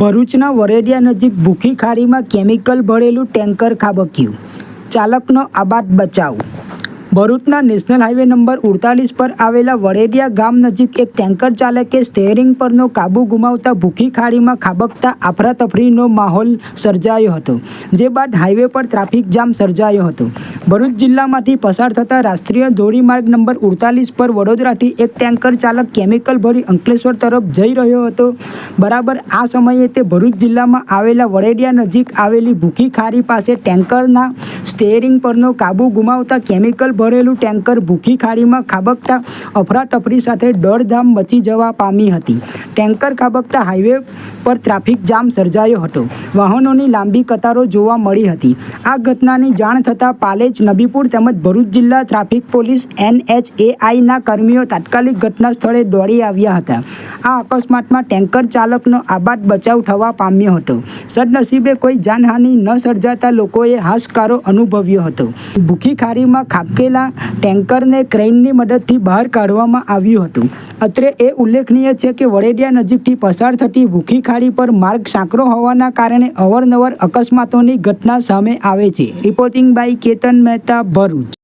ભરૂચના વરેડિયા નજીક ભૂખી ખારીમાં કેમિકલ ભરેલું ટેન્કર ખાબક્યું. ચાલકનો આબાદ બચાવ ભરૂચના નેશનલ હાઈવે નંબર ઉડતાલીસ પર આવેલા વડેડિયા ગામ નજીક એક ટેન્કર ચાલકે સ્ટેરિંગ પરનો કાબુ ગુમાવતા ભૂખી ખાડીમાં ખાબકતા આફરાતફરીનો માહોલ સર્જાયો હતો, જે બાદ હાઈવે પર ટ્રાફિક જામ સર્જાયો હતો. ભરૂચ જિલ્લામાંથી પસાર થતા રાષ્ટ્રીય ધોરીમાર્ગ નંબર ઉડતાલીસ પર વડોદરાથી એક ટેન્કર ચાલક કેમિકલ ભરી અંકલેશ્વર તરફ જઈ રહ્યો હતો. બરાબર આ સમયે તે ભરૂચ જિલ્લામાં આવેલા વડેડિયા નજીક આવેલી ભૂખી ખારી પાસે ટેન્કરના સ્ટેરિંગ પરનો કાબુ ગુમાવતા કેમિકલ ભરેલું ટેન્કર ભૂખી ખાડીમાં ખાબકતા અફરાતફરી સાથે દોડધામ મચી જવા પામી હતી. ટેન્કર ખાબકતા હાઈવે પર ટ્રાફિક જામ સર્જાયો હતો. વાહનોની લાંબી કતારો જોવા મળી હતી. આ ઘટનાની જાણ થતાં પાલેજ, નબીપુર તેમજ ભરૂચ જિલ્લા ટ્રાફિક પોલીસ એનએચએઆઈના કર્મીઓ તાત્કાલિક ઘટના સ્થળે દોડી આવ્યા હતા. આ અકસ્માતમાં ટેન્કર ચાલકનો આબાદ બચાવ થવા પામ્યો હતો. સદનસીબે કોઈ જાનહાનિ ન સર્જાતા લોકોએ હાશકારો અનુભવ્યો હતો. ભૂખી ખારીમાં ખાબકેલા ટેન્કરને ક્રેઇનની મદદથી બહાર કાઢવામાં આવ્યું હતું. અત્રે એ ઉલ્લેખનીય છે કે વડેડિયા નજીકથી પસાર થતી ભૂખી ખાડી પર માર્ગ સાંકડો હોવાના કારણે અવારનવાર અકસ્માતોની ઘટના સામે આવે છે. Reporting by Ketan Mehta Bharuch.